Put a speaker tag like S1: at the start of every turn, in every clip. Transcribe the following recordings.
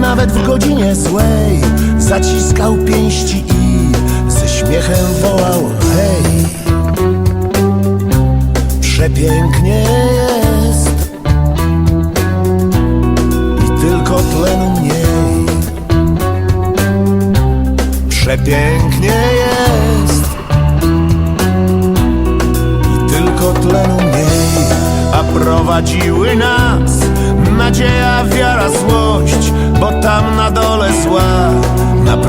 S1: nawet w godzinie złej. Zaciskał pięści i ze śmiechem wołał hej. Przepięknie jest. I tylko tlenu mniej. Przepięknie jest. I tylko tlenu mniej. A prowadziły nas nadzieja, wiara, złość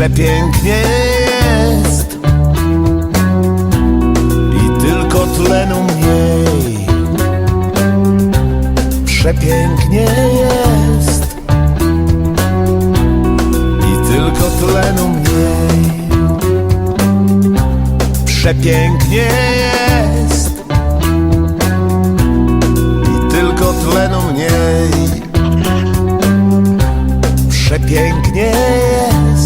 S1: Przepięknie jest i tylko tlenu mniej. Przepięknie jest i tylko tlenu mniej. Przepięknie jest i tylko tlenu mniej. Przepięknie jest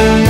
S1: Aż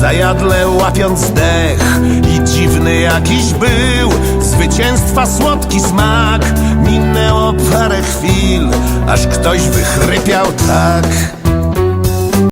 S1: Zajadle łapiąc dech I dziwny jakiś był. Zwycięstwa słodki smak. Minęło parę chwil Aż ktoś wychrypiał tak